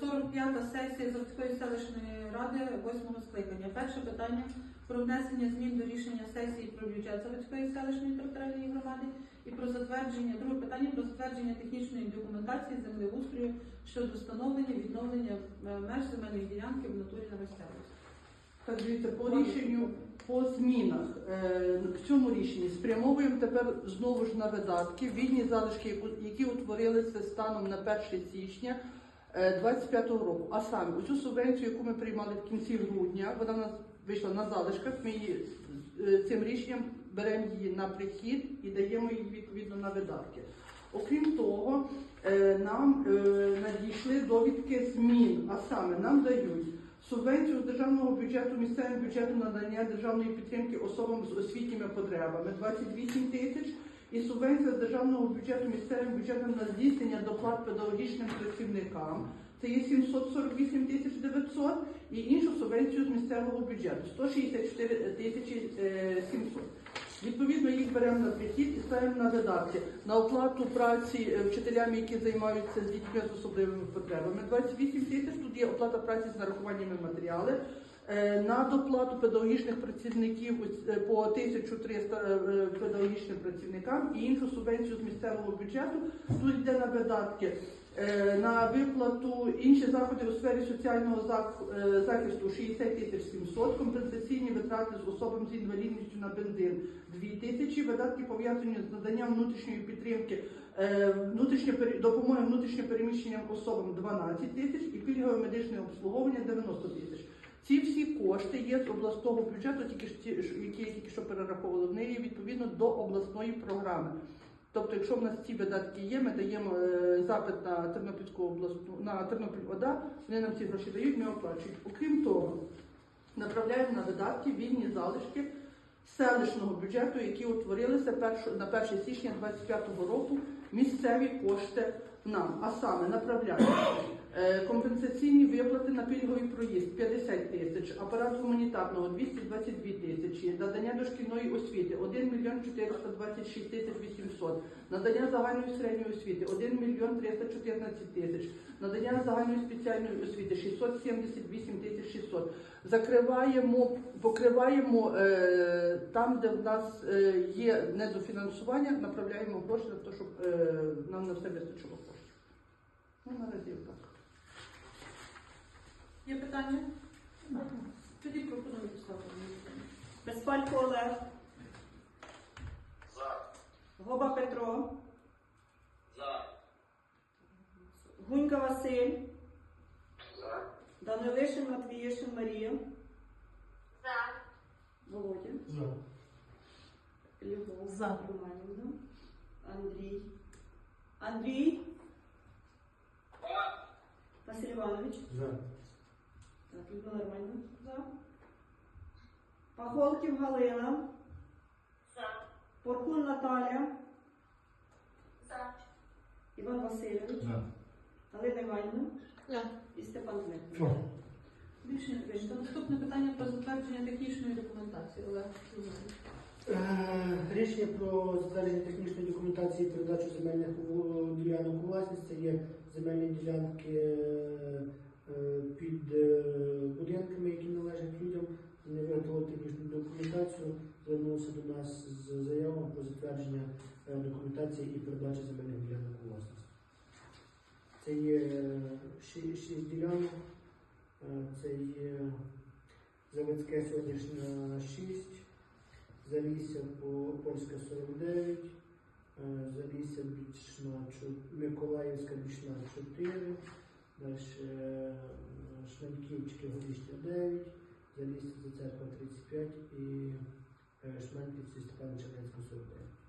45-та сесія Заводської селищної ради 8 скликання. Перше питання про внесення змін до рішення сесії про бюджет Заводської селищної територіальної громади і про затвердження, друге питання про затвердження технічної документації землеустрою щодо встановлення відновлення е, меж земельної ділянки в натурі на місцевості. Так, дивіться, по рішенню по змінах е, в цьому рішенні спрямовуємо тепер знову ж на видатки вільні залишки, які утворилися станом на 1 січня 2025 року. А саме оцю субвенцію, яку ми приймали в кінці грудня, вона нас вийшла на залишках. Ми її е, цим рішенням беремо її на прихід і даємо її відповідно на видатки. Окрім того, е, нам е, надійшли довідки змін, а саме нам дають субвенцію з державного бюджету місцевим бюджетом надання державної підтримки особам з освітніми потребами 28 тисяч. І субвенція з державного бюджету місцевим бюджетом на здійснення доплат педагогічним працівникам. Це є 748 тисяч 900 і іншу субвенцію з місцевого бюджету 164 тисячі е, 700. Відповідно, їх беремо на прихід і ставимо на видатки на оплату праці е, вчителям, які займаються з дітьми з особливими потребами. 28 тисяч. Тут є оплата праці з нарахуваннями матеріали. Е, На доплату педагогічних працівників е, по 1300 е, педагогічним працівникам і іншу субвенцію з місцевого бюджету. Тут йде на видатки на виплату інші заходи у сфері соціального захисту 60 тисяч 700, компенсаційні витрати з особами з інвалідністю на бензин 2 тисячі, видатки пов'язані з наданням внутрішньої підтримки, внутрішньо допомоги внутрішньопереміщеним особам 12 тисяч і пільгове медичне обслуговування 90 тисяч. Ці всі кошти є з обласного бюджету, тільки ж ті, які тільки що перераховували, вони є відповідно до обласної програми. Тобто, якщо в нас ці видатки є, ми даємо е, запит на Тернопільську обласну на Тернопіль ОДА, вони нам ці гроші дають, ми оплачуємо. Окрім того, направляємо на видатки вільні залишки селищного бюджету, які утворилися на 1 січня 2025 року. Місцеві кошти нам, а саме направляємо компенсаційні виплати на пільговий проїзд 50 тисяч, апарат гуманітарного 222 тисячі, надання дошкільної освіти 1 мільйон 426 тисяч 800, надання загальної середньої освіти 1 мільйон 314 тисяч, надання загальної спеціальної освіти 678 тисяч 600. Закриваємо, покриваємо е, там, де в нас е, є недофінансування, направляємо гроші на те, щоб е, нам на все вистачило коштів. Ну, наразі так. Є питання? Тоді пропоную поставити. Безпалько Олег. Гоба Петро. Гунька Василь. Данилишин Матвіїшин Марія. За. Володя. Любов. За. Романівна. Андрій. Андрій. Василь Іванович. Так, Людмила Романівна. За. Пахолків Галина. Поркун Наталя. Іван Васильович. Галина Іванівна. За. І Степан Дмитро. Рішення прийнято. Наступне питання про затвердження технічної документації. Олег Іванович. Е, Рішення про затвердження технічної документації і передачу земельних ділянок у власність це є земельні ділянки е, е, під звернулися до нас з заявою про затвердження е, документації і передачі земельних ділянок у власність. Це є е, ші- шість ділянок. Е, Це є заводське сьогоднішнє 6. Залісся по Польська 49, е, Залісся бічна Миколаївська бічна 4, далі е, Шменьківське 9, Залісся за церква 35 і е, Шменьківці Степана Чернецька 49.